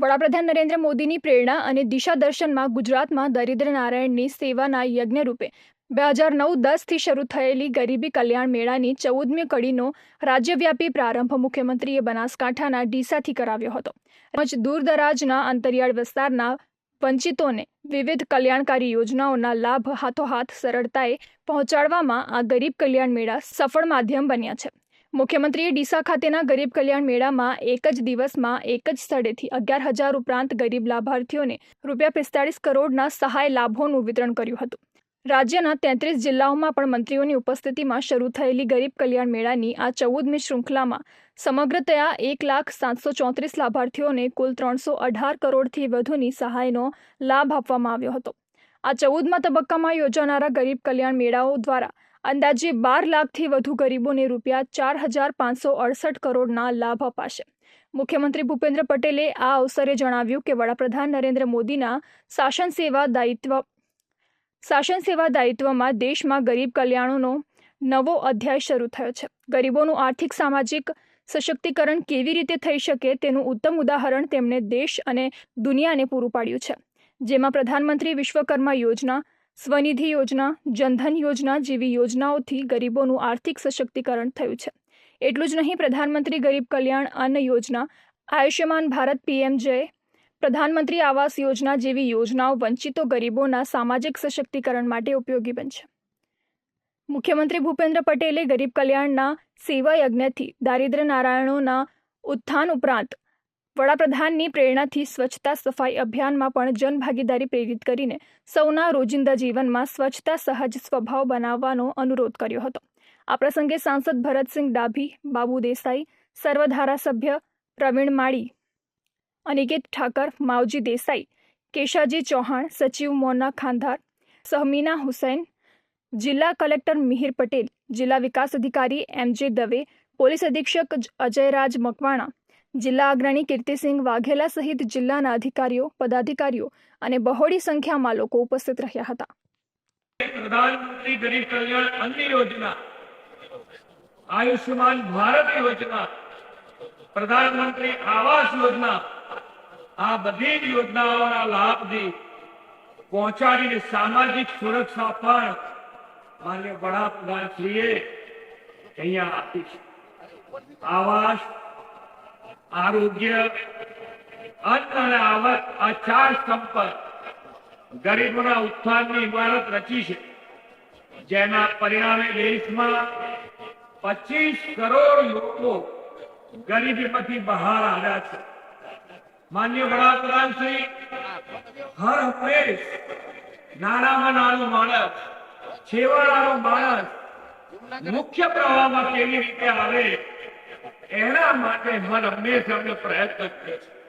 વડાપ્રધાન નરેન્દ્ર મોદીની પ્રેરણા અને દિશા દર્શનમાં ગુજરાતમાં દરિદ્ર નારાયણની સેવાના યજ્ઞ રૂપે બે હજાર નવ દસથી શરૂ થયેલી ગરીબી કલ્યાણ મેળાની ચૌદમી કડીનો રાજ્યવ્યાપી પ્રારંભ મુખ્યમંત્રીએ બનાસકાંઠાના ડીસાથી કરાવ્યો હતો. તેમજ દૂરદરાજના અંતરિયાળ વિસ્તારના વંચિતોને વિવિધ કલ્યાણકારી યોજનાઓના લાભ હાથોહાથ સરળતાએ પહોંચાડવામાં આ ગરીબ કલ્યાણ મેળા સફળ માધ્યમ બન્યા છે. મુખ્યમંત્રીએ ડીસા ખાતેના ગરીબ કલ્યાણ મેળામાં એક જ દિવસમાં એક જ સ્થળેથી અગિયાર હજાર ઉપરાંત ગરીબ લાભાર્થીઓને રૂપિયા પિસ્તાળીસ કરોડના સહાય લાભોનું વિતરણ કર્યું હતું. રાજ્યના તેત્રીસ જિલ્લાઓમાં પણ મંત્રીઓની ઉપસ્થિતિમાં શરૂ થયેલી ગરીબ કલ્યાણ મેળાની આ ચૌદમી શૃંખલામાં સમગ્રતયા એક લાખ સાતસો ચોત્રીસ લાભાર્થીઓને કુલ ત્રણસો અઢાર કરોડથી વધુની સહાયનો લાભ આપવામાં આવ્યો હતો. આ ચૌદમા તબક્કામાં યોજાનારા ગરીબ કલ્યાણ મેળાઓ દ્વારા અંદાજે બાર લાખથી વધુ ગરીબોને રૂપિયા ચાર હજાર પાંચસો અડસઠ કરોડના લાભ અપાશે. મુખ્યમંત્રી ભૂપેન્દ્ર પટેલે આ અવસરે જણાવ્યું કે વડાપ્રધાન નરેન્દ્ર મોદીના શાસન સેવા દાયિત્વ, શાસન સેવા દાયિત્વમાં દેશમાં ગરીબ કલ્યાણનો નવો અધ્યાય શરૂ થયો છે. ગરીબોનું આર્થિક, સામાજિક સશક્તિકરણ કેવી રીતે થઈ શકે તેનું ઉત્તમ ઉદાહરણ તેમણે દેશ અને દુનિયાને પૂરું પાડ્યું છે. જેમાં પ્રધાનમંત્રી વિશ્વકર્મા યોજના સ્વનિધિ યોજના, જનધન યોજના જેવી યોજનાઓથી ગરીબોનું આર્થિક સશક્તિકરણ થયું છે. એટલું જ નહીં, પ્રધાનમંત્રી ગરીબ કલ્યાણ અન્ન યોજના, આયુષ્યમાન ભારત પીએમજે પ્રધાનમંત્રી આવાસ યોજના જેવી યોજનાઓ વંચિતો ગરીબોના સામાજિક સશક્તિકરણ માટે ઉપયોગી બનશે. મુખ્યમંત્રી ભૂપેન્દ્ર પટેલે ગરીબ કલ્યાણના સેવા યજ્ઞથી દારિદ્ર્ય નારાયણોના ઉત્થાન ઉપરાંત વડાપ્રધાનની પ્રેરણાથી સ્વચ્છતા સફાઈ અભિયાનમાં પણ જનભાગીદારી પ્રેરિત કરીને સૌના રોજિંદા જીવનમાં સ્વચ્છતા સહજ સ્વભાવ બનાવવાનો અનુરોધ કર્યો હતો. આ પ્રસંગે સાંસદ ભરતસિંહ ડાભી, બાબુ દેસાઈ સર્વ ધારાસભ્ય પ્રવીણ માળી, અનિકેત ઠાકર, માવજી દેસાઈ, કેશાજી ચૌહાણ, સચિવ મોના ખાંધાર, સહમીના હુસૈન, જિલ્લા કલેક્ટર મિહિર પટેલ, જિલ્લા વિકાસ અધિકારી એમ જે દવે, પોલીસ અધિક્ષક અજયરાજ મકવાણા જિલ્લા અગ્રણી કીર્તિસિંહ વાઘેલા સહિત જિલ્લાના અધિકારીઓ, પદાધિકારીઓ અને બહોળી સંખ્યામાં લોકો ઉપસ્થિત રહ્યા હતા. પ્રધાનમંત્રી ગરીબ કલ્યાણ અન્ય યોજના, આયુષ્યમાન ભારત યોજના, પ્રધાનમંત્રી આવાસ યોજના, આ બધી જ યોજનાઓના લાભથી પહોંચાડીને સામાજિક સુરક્ષા પણ માન્ય વડાપ્રધાનશ્રીએ અહીંયા આપી છે. આવાસ આરોગ્ય અન્ન અને આવક આ ચાર સંપદ ગરીબોના ઉત્થાનની ઇમારત રચી છે. જેના પરિણામે દેશમાં પચીસ કરોડ લોકો ગરીબીમાંથી બહાર આવ્યા છે. માન્ય વડાપ્રધાન શ્રી હર હંમેશ નાનામાં નાનું માણસ, છેવાડાનો માણસ મુખ્ય પ્રવાહમાં કેવી રીતે આવે એના માટે હર હંમેશ અમે પ્રયત્ન કરીએ છીએ